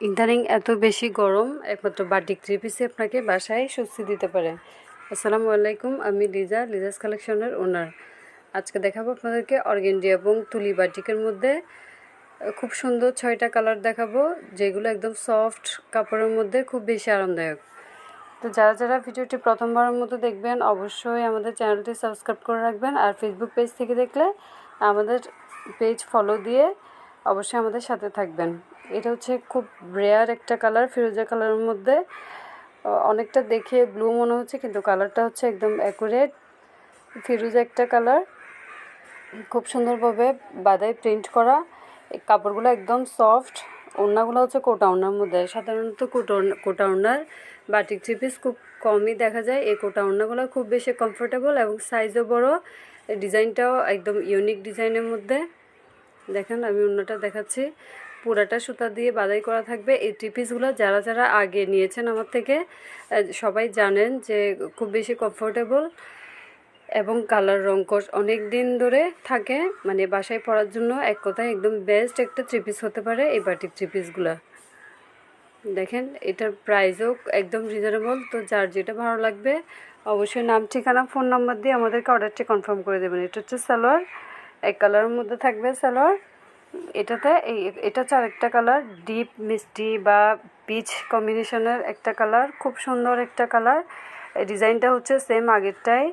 ইদানিং এত বেশি গরম, একমাত্র বাটিক থ্রি পিসে আপনাকে বাসায় স্বস্তি দিতে পারে। আসসালামু আলাইকুম, আমি লিজা, লিজাস কালেকশনের ওনার আজকে দেখাবো আপনাদেরকে অর্গেন্ডি এবং তুলি বাটিকের মধ্যে, খুব সুন্দর ছয়টা কালার দেখাবো, যেগুলো একদম সফট কাপড়ের মধ্যে খুব বেশি আরামদায়ক। তো যারা যারা ভিডিওটি প্রথমবারের মতো দেখবেন, অবশ্যই আমাদের চ্যানেলটি সাবস্ক্রাইব করে রাখবেন আর ফেসবুক পেজ থেকে দেখলে আমাদের পেজ ফলো দিয়ে অবশ্যই আমাদের সাথে থাকবেন। এটা হচ্ছে খুব রেয়ার একটা কালার ফিরোজা কালারের মধ্যে। অনেকটা দেখে ব্লু মনে হচ্ছে, কিন্তু কালারটা হচ্ছে একদম অ্যাকুরেট ফিরোজা একটা কালার খুব সুন্দরভাবে বাদায় প্রিন্ট করা। কাপড়গুলো একদম সফট ওড়নাগুলো হচ্ছে কোটা মধ্যে। সাধারণত কোটা ওড়না- কোটা ওড়নার বাটিক থ্রি পিস খুব কমই দেখা যায়। এই কোটা ওড়নাগুলো খুব বেশি কমফোর্টেবল এবং সাইজও বড়। ডিজাইনটাও একদম ইউনিক ডিজাইনের মধ্যে। দেখেন, আমি অন্যটা দেখাচ্ছি। পুরাটা সুতা দিয়ে বাদাই করা থাকবে। এই থ্রি পিসগুলো যারা যারা আগে নিয়েছেন আমার থেকে সবাই জানেন যে খুব বেশি কমফোর্টেবল এবং কালার রং কোর্স অনেক দিন ধরে থাকে মানে বাসায় পরার জন্য এক কথায় একদম বেস্ট একটা থ্রি পিস হতে পারে এই বাটিক থ্রি পিসগুলো দেখেন, এটার প্রাইসও একদম রিজনেবল তো যার যেটা ভালো লাগবে অবশ্যই নাম, ঠিকানা ফোন নাম্বার দিয়ে আমাদেরকে অর্ডারটি কনফার্ম করে দেবেন। এটা হচ্ছে সালোয়ার, এক কালারের মধ্যে থাকবে সালোয়ার। এটাতে এই, এটা হচ্ছে আরেকটা কালার ডিপ মিষ্টি বা পিচ কম্বিনেশনের একটা কালার খুব সুন্দর একটা কালার ডিজাইনটা হচ্ছে সেম আগেরটাই,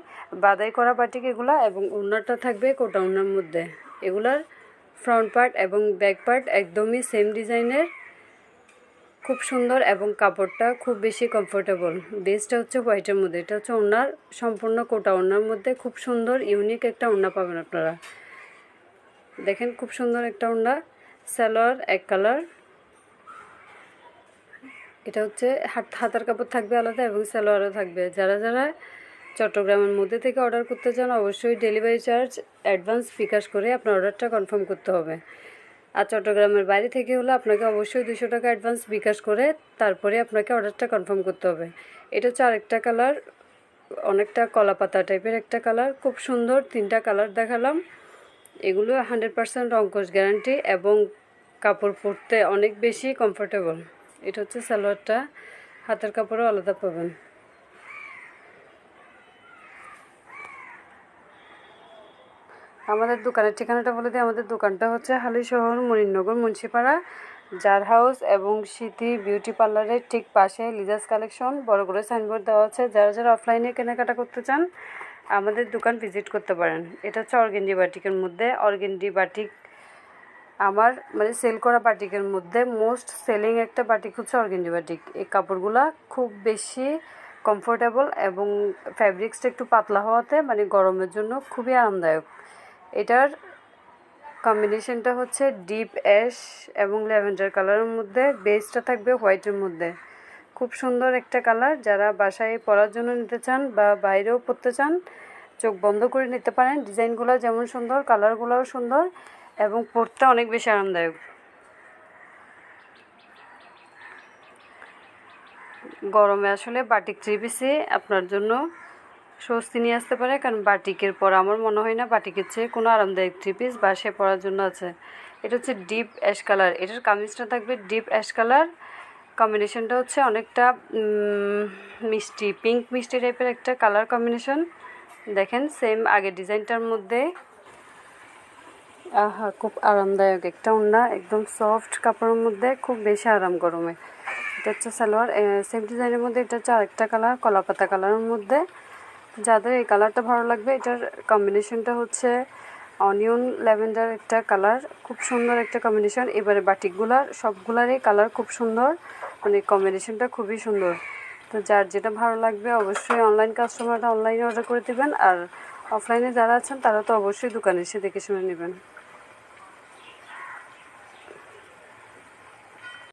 বাদাই করা বাটিক এগুলা এবং ওড়নাটা থাকবে কোটা ওড়নার মধ্যে। এগুলার ফ্রন্ট পার্ট এবং ব্যাক পার্ট একদমই সেম ডিজাইনের, খুব সুন্দর এবং কাপড়টা খুব বেশি কমফোর্টেবল বেসটা হচ্ছে হোয়াইটের মধ্যে, এটা হচ্ছে ওনার সম্পূর্ণ কোটা ওনার মধ্যে খুব সুন্দর ইউনিক একটা ওড়না পাবেন আপনারা। দেখেন খুব সুন্দর একটা ওড়না সালোয়ার এক কালার। এটা হচ্ছে হাত, হাতার কাপড় থাকবে আলাদা এবং সালোয়ারও থাকবে। যারা যারা চট্টগ্রামের মধ্যে থেকে অর্ডার করতে চান, অবশ্যই ডেলিভারি চার্জ, অ্যাডভান্স বিকাশ করে আপনার অর্ডারটা কনফার্ম করতে হবে। আর চট্টগ্রামের বাইরে থেকে হলে আপনাকে অবশ্যই দুশো টাকা অ্যাডভান্স বিকাশ করে তারপরে আপনাকে অর্ডারটা কনফার্ম করতে হবে। এটা হচ্ছে আরেকটা কালার, অনেকটা কলাপাতা টাইপের একটা কালার। খুব সুন্দর তিনটা কালার দেখালাম। এগুলো হান্ড্রেড পার্সেন্ট রঙ্কশ গ্যারান্টি এবং কাপড় পরতে অনেক বেশি কমফোর্টেবল এটা হচ্ছে সালোয়ারটা, হাতের কাপড়ও আলাদা পাবেন। আমাদের দোকানের ঠিকানাটা বলে দিই। আমাদের দোকানটা হচ্ছে হালি শহর মনিনগর মুন্সিপাড়া, জার হাউস এবং স্মৃতি বিউটি পার্লারের ঠিক পাশে লিজাস কালেকশন। বড় করে সাইনবোর্ড দেওয়া আছে। যারা যারা অফলাইনে কেনাকাটা করতে চান আমাদের দোকান ভিজিট করতে পারেন। এটা হচ্ছে অর্গেন্ডি বাটিকের মধ্যে। অর্গেন্ডি বাটিক আমার মানে সেল করা বাটিকের মধ্যে মোস্ট সেলিং একটা বাটিক হচ্ছে অর্গেন্ডি বাটিক। এই কাপড়গুলা খুব বেশি কমফোর্টেবল এবং ফ্যাব্রিক্সটা একটু পাতলা হওয়াতে মানে গরমের জন্য খুবই আরামদায়ক। এটার কম্বিনেশনটা হচ্ছে ডিপ অ্যাশ এবং ল্যাভেন্ডার কালারের মধ্যে বেসটা থাকবে হোয়াইটের মধ্যে। খুব সুন্দর একটা কালার। যারা বাসায় পরার জন্য নিতে চান বা বাইরেও পরতে চান, চোখ বন্ধ করে নিতে পারেন। ডিজাইনগুলো যেমন সুন্দর, কালারগুলোও সুন্দর এবং পরতে অনেক বেশি আরামদায়ক। গরমে আসলে বাটিক থ্রি পিসে আপনার জন্য স্বস্তি নিয়ে আসতে পারে, কারণ বাটিকের পর আমার মনে হয় না বাটিকের চেয়ে কোনো আরামদায়ক থ্রি পিস বাসায় পরার জন্য আছে। এটা হচ্ছে ডিপ অ্যাশ কালার। এটার কামিজটা থাকবে ডিপ অ্যাশ কালার। কম্বিনেশনটা হচ্ছে অনেকটা মিষ্টি পিঙ্ক মিষ্টি টাইপের একটা কালার কম্বিনেশন দেখেন সেম আগের ডিজাইনটার মধ্যে। আহা, খুব আরামদায়ক একটা ওড়না, একদম সফট কাপড়ের মধ্যে, খুব বেশি আরাম গরমে। এটা হচ্ছে সালোয়ার সেম ডিজাইনের মধ্যে, এটা হচ্ছে আরেকটা কালার কলাপাতা কালারের মধ্যে। যাদের এই কালারটা ভালো লাগবে, এটার কম্বিনেশনটা হচ্ছে অনিয়ন, ল্যাভেন্ডার একটা কালার, খুব সুন্দর একটা কম্বিনেশন এবারে বাটিকগুলার সবগুলারই কালার খুব সুন্দর। মানে কম্বিনেশনটা খুবই সুন্দর। তো যার যেটা ভালো লাগবে অবশ্যই অনলাইন কাস্টমাররা অনলাইনে অর্ডার করে দেবেন। আর অফলাইনে যারা আছেন, তারা তো অবশ্যই দোকানে এসে দেখে শুনে নেবেন।